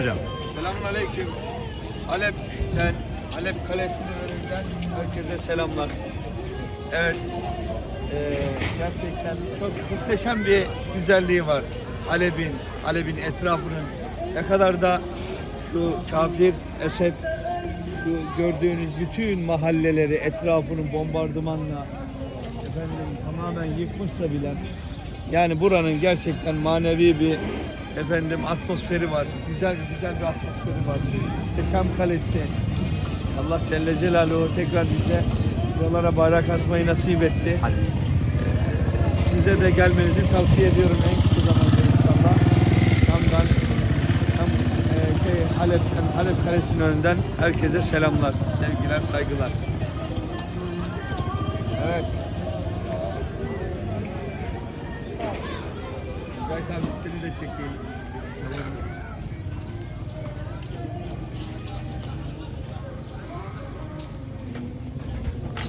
hocam. Selamun aleyküm. Halep'ten, Halep Kalesi'nin önünden herkese selamlar. Evet, eee, gerçekten çok muhteşem bir güzelliği var. Halep'in, Halep'in etrafının ne kadar da şu kafir Esed, şu gördüğünüz bütün mahalleleri etrafının bombardımanla efendim tamamen yıkmışsa bile yani buranın gerçekten manevi bir efendim atmosferi var. Güzel güzel bir atmosferi var. Muhteşem kalesi. Allah Celle Celaluhu tekrar bize buralara bayrak asmayı nasip etti. Hadi. Size de gelmenizi tavsiye ediyorum en kısa zamanda inşallah. Şam'dan, tam e, şey Halep'ten, Halep Kalesi'nin önünden herkese selamlar, sevgiler, saygılar. Evet. Şahit seni de çekeyim.